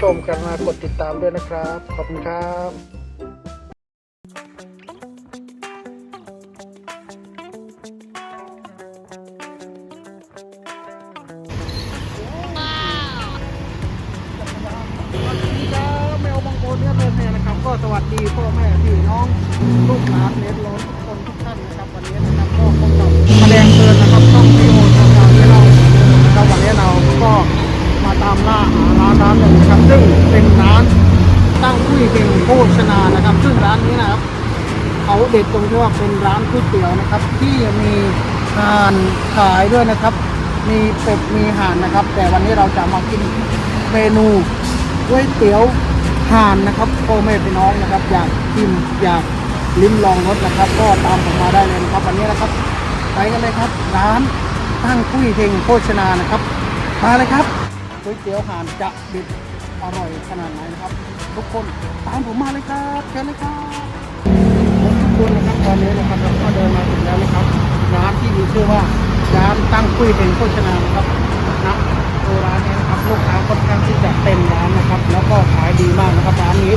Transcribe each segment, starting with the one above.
ชมกรุณากดติดตามด้วยนะครับ ขอบคุณครับสวัสดีครับแมวบางคนเนี่ยเดินเนี่ยนะครับก็สวัสดีพ่อแม่พี่น้องลูกหลานเลนล้นทุกคนทุกท่านนะครับวันนี้นะครับก็พบกับแมลงเกินนะครับต้องพี่โอทำงานให้เรานะครับวันนี้เราก็ ตามล่าหาร้านร้านหนึ่งนะครับ ซึ่งเป็นร้านตั้งคุยเก่งโภชนานะครับ ซึ่งร้านนี้นะครับเขาเด็ดตรงที่ว่าเป็นร้านก๋วยเตี๋ยวนะครับ ที่มีห่านขายด้วยนะครับ มีเป็ดมีห่านนะครับ แต่วันนี้เราจะมากินเมนูก๋วยเตี๋ยวห่านนะครับพ่อแม่พี่น้องนะครับ อยากกินอยากลิ้มลองรสนะครับ ก็ตามผมมาได้เลยนะครับ วันนี้นะครับไปกันเลยครับ ร้านตั้งกุ้ยเฮงโภชนานะครับ มาเลยครับ ก๋วยเตี๋ยวห่านจะเด็ดอร่อยขนาดไหนนะครับ ทุกคนตามผมมาเลยครับเชิญเลยครับทุกคนนะครับตอนนี้นะครับเราก็เดินมาถึงแล้วนะครับร้านที่มีชื่อว่าร้านตั้งคุยเป็นโภชนานะครับนะตัวร้านนี้นะครับลูกค้าค่อนข้างที่จะเต็มร้านนะครับ แล้วก็ขายดีมากนะครับร้านนี้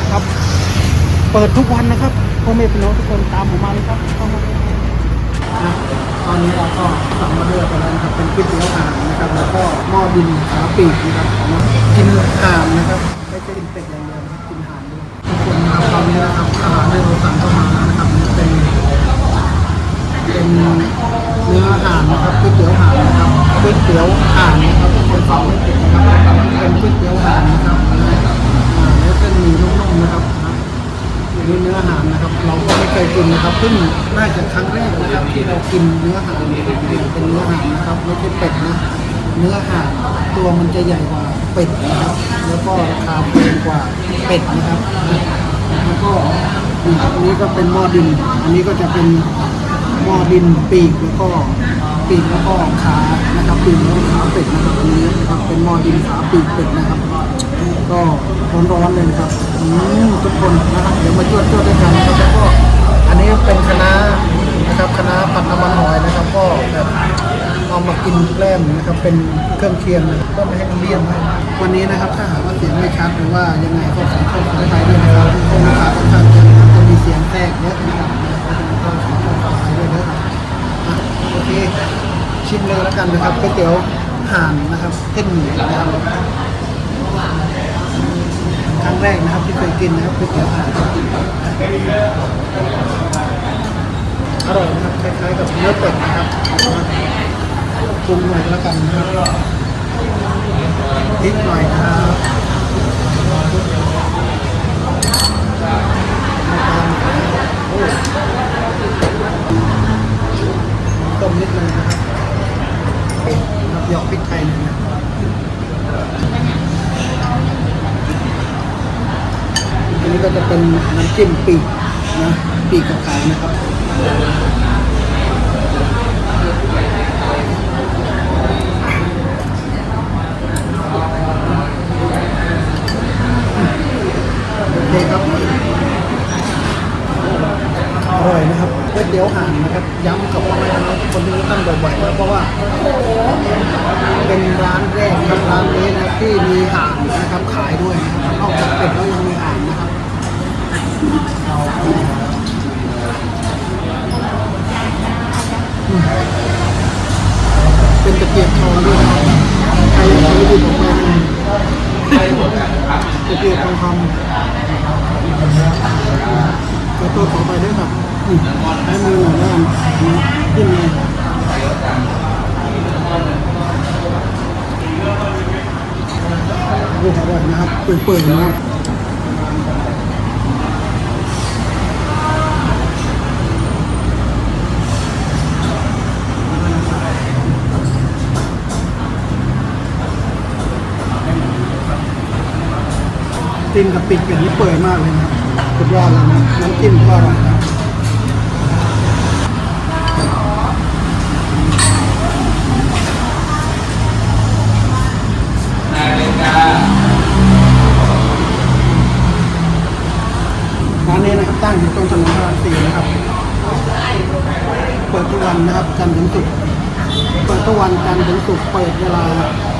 นะครับ เปิดทุกวันนะครับพ่อแม่พี่น้องทุกคนตามผมมาเลยครับเข้ามาเลยนะตอนนี้เราก็สั่งมาเรื่อยไปแล้วนะครับเป็นก๋วยเตี๋ยวห่านนะครับ แล้วก็หม้อ ดินขาปีกนะครับกินหานนะครับไม่ใช่กินเป็ดอย่างเดียวนะครับกินหานด้วยทุกคนนะครับตอนนี้นะครับอาหารที่เราสั่งเข้ามานะครับเป็นเป็นเนื้อหานนะครับก๋วยเตี๋ยวหานนะครับก๋วยเตี๋ยวหานนะครับทุกคนฟังไม่ผิดนะครับเป็นก๋วยเตี๋ยวหานนะครับแล้วเส้นหมี่นุ่มๆนะครับนี่เนื้อหานนะครับ เราก็ไม่เคยกินนะครับเพิ่งน่าจะครั้งแรกนะครับที่เรากินเนื้อหานนะครับเป็นเนื้อหานนะครับไม่ใช่เป็ดนะ เนื้อห่านตัวมันจะใหญ่กว่าเป็ดนะครับ แล้วก็ราคาแพงกว่าเป็ดนะครับ แล้วก็อันนี้ก็เป็นหม้อดิน อันนี้ก็จะเป็นหม้อดินปีกแล้วก็ปีกแล้วก็ขานะครับปีกแล้วก็ขาเป็ดนะครับอันนี้นะครับเป็นหม้อดินขาปีกเป็ดนะครับ ก็ร้อนๆเลยนะครับอืมทุกคนนะครับเดี๋ยวมาจวดจวดด้วยกันนะครับแล้วก็อันนี้เป็นคณะนะครับคณะน้าผัดน้ำมันหอยนะครับ ก็แบบ เอามากินแกล้มนะครับเป็นเครื่องเคียงนะครับก็ไม่ให้มันเลี่ยนมากวันนี้นะครับถ้าหากว่าเสียงไม่ชัดหรือว่ายังไงก็ขอโทษขออภัยด้วยนะครับทุกคนลูกค้าค่อนข้างจะจะมีเสียงแทรกเยอะนะครับก็ขอโทษขออภัยด้วยนะครับโอเคชิมเลยแล้วกันนะครับก๋วยเตี๋ยวห่านนะครับเส้นหมี่นะครับครั้งแรกนะครับที่เคยกินนะครับก๋วยเตี๋ยวห่านอร่อยนะครับคล้ายๆกับเนื้อเป็ดนะครับ ปรุงหน่อยแล้วกันนะครับพริกหน่อยนะครับต้มนิดนึงนะครับครับหยอกพริกไทยน่อยนะอันนี้ก็จะเป็นน้ำจิ้มปีกนะปีกกับขานะครับ คครับอร่อยนะครับก๋วยเตี๋ยวห่านนะครับย้ำกับพ่อแม่พี่น้องทุกคนที่ท่านบ่อยๆนะเพราะว่าเป็นร้านแรกครับร้านนี้นะที่มีห่านนะครับขายด้วยนะครับนอกจากเป็ดแล้วยังมีห่านนะครับเป็นตะเกียบทองด้วยนะครับใครอยากซื้อดิบออกมาตะเกียบทองคำ ก็ตัวต่อไปด้วยครับให้มือหน่อยแล้วกันขึ้นเลยโอ้โหอร่อยนะครับเปื่อยๆนะครับจิ้มกับปิดเป็ดนี่เปื่อยมากเลยนะ สุดยอดเลยนะน้ำจิ้มก็อร่อยนะร้านนี้นะครับตั้งอยู่ตรงถนนพระรามสี่นะครับ เปิดทุกวันนะครับจันทร์ถึงศุกร์เปิดทุกวันจันทร์ถึงศุกร์เปิดเวลา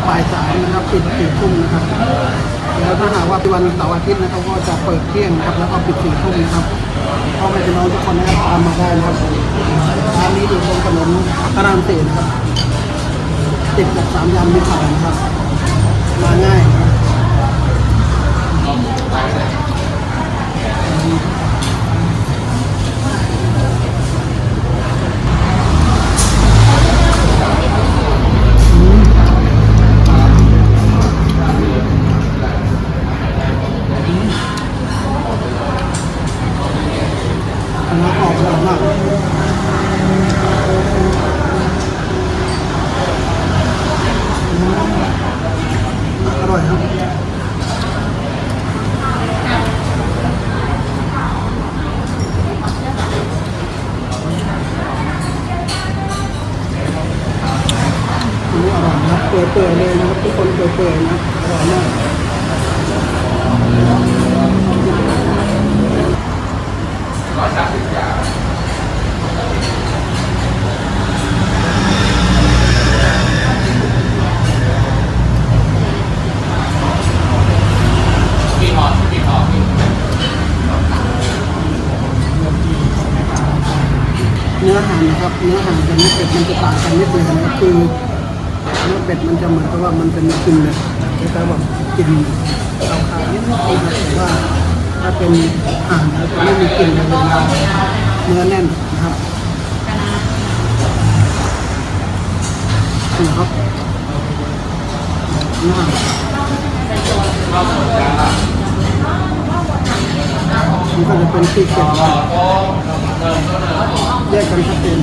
บ่ายสามนะครับปิดสี่ทุ่มนะครับ ถ้าหากว่าวันเสาร์อาทิตย์นะครับก็จะเปิดเที่ยงนะครับแล้วก็ปิดสี่ทุ่มนะครับพ่อแม่พี่น้องทุกคนนะครับตามมาได้นะครับร้านนี้อยู่ตรงถนนพระรามสี่นะครับติดกับสามยามมิตรภาพนะครับมาง่าย เปื่อยๆเลยนะครับทุกคนเปื่อยๆนะอร่อยมากเนื้อหานะครับ เนื้อหานกับเนื้อเป็ดมันจะต่างกันนิดนึงนะครับคือ เนื้อเป็ดมันจะเหมือนกับว่ามันจะมีกลิ่นเลยคล้ายๆแบบกลิ่นขาวๆนิดนึงนะครับแต่ว่าถ้าเป็นห่านแล้วจะไม่มีกลิ่นเลยนะครับเนื้อแน่นนะครับนี่ครับเนื้อห่านมันก็จะเป็นที่เก็บแยกกันชัดเจน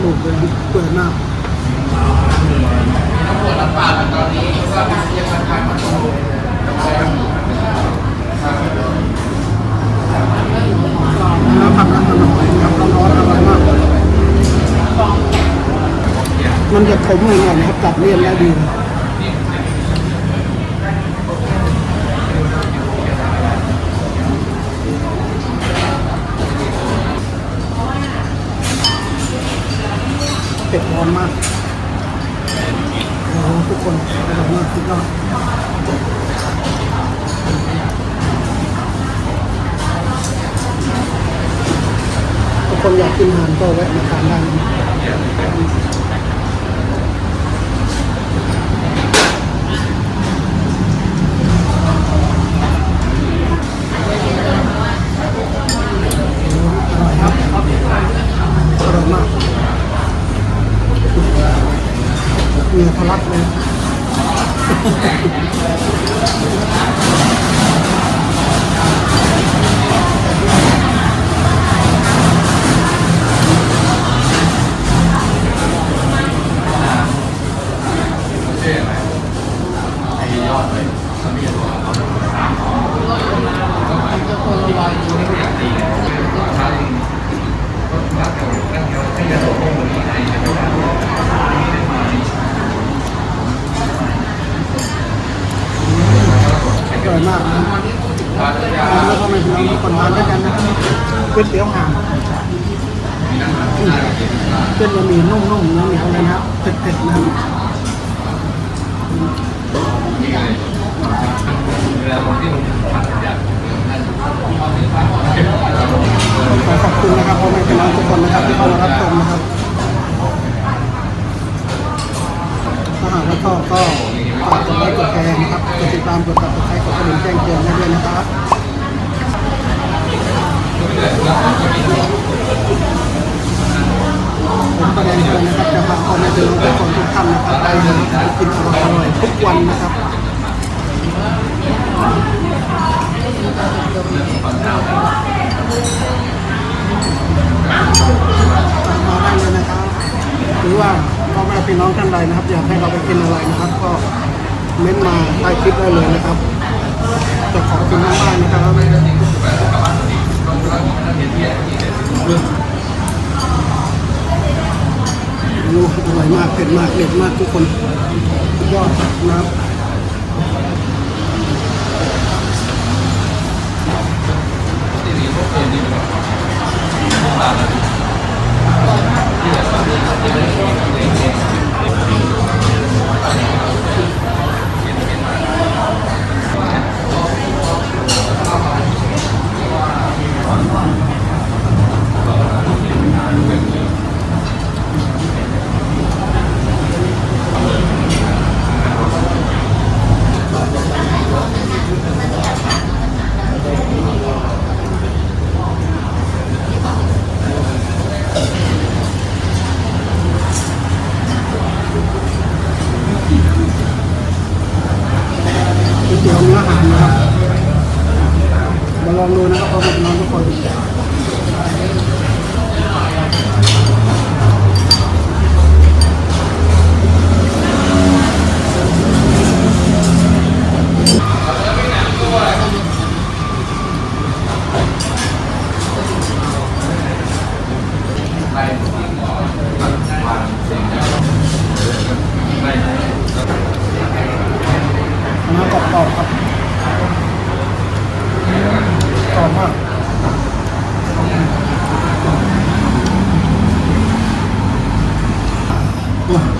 หลูกเลยเปื่อยมากต้องปวดรับปากกันตอนนี้ว่ายังทำการมาโชว์แล้วผักน้ำมันหอยนะครับร้อนๆอร่อยมาก มันจะขมหน่อยนะครับตัดเลี่ยนแล้วดี มากโอ้โหทุกคนอร่อยมากสุดยอดทุกคนอยากกินอาหารก็แวะมาทานได้ อร่อยมากนะแล้วก็ไม่ถึงเราคนทานด้วยกันนะครับก๋วยเตี๋ยวห่างเส้นบะหมี่นุ่มๆเนื้อเหนียวเลยนะครับเผ็ดๆนะครับขอขอบคุณนะครับพ่อแม่พี่น้องทุกคนนะครับที่เข้ามารับชมนะครับถ้าหากว่าชอบก็ฝากกดไลค์กดแชร์นะครับกดติดตามกดติดตามกดกระดิ่ง แจ้งเตือนให้ด้วยนะครับผมประเด็นเตือนนะครับจะพาพ่อแม่พี่น้องทุกคนทุกท่านนะครับไปกินอร่อยทุกวันนะครับมาได้เลยนะครับหรือว่าพ่อแม่พี่น้องท่านใดนะครับ อยากให้เราไปกินอะไรนะครับ ก็เม้นมาใต้คลิปได้เลยนะครับ จะขอกินมากๆนะครับดูอร่อยมากเผ็ดมากเด็ดมากทุกคนสุดยอดนะครับก๋ เตี๋ยวเนื้อหารนะครับมาลองดูนะครับพ่อแม่พี่น้อนทุกคน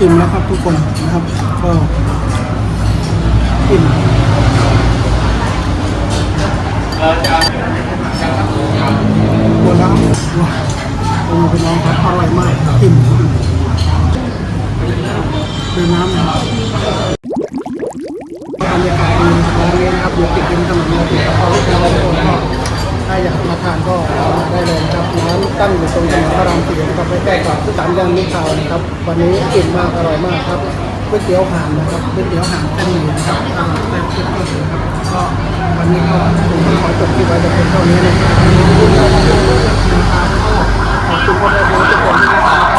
อิ่มแล้วครับทุกคนนะครับก็อิ่มออจะหม ตั้งอยู่ตรงถนนพระรามสี่นะครับไปแกล้ๆกับสถานยานมิตทาวน์นะครับ วันนี้อิ่มมากอร่อยมากครับก๋วยเตี๋ยวห่านนะครับก๋วยเตี๋ยวห่านเส้นหมี่นึ่อนะครับวันนี้ก็ผมขอจบที่ไว้แต่เพียงเท่านี้นะครับขอบคุณพ่อแม่ทุกคนที่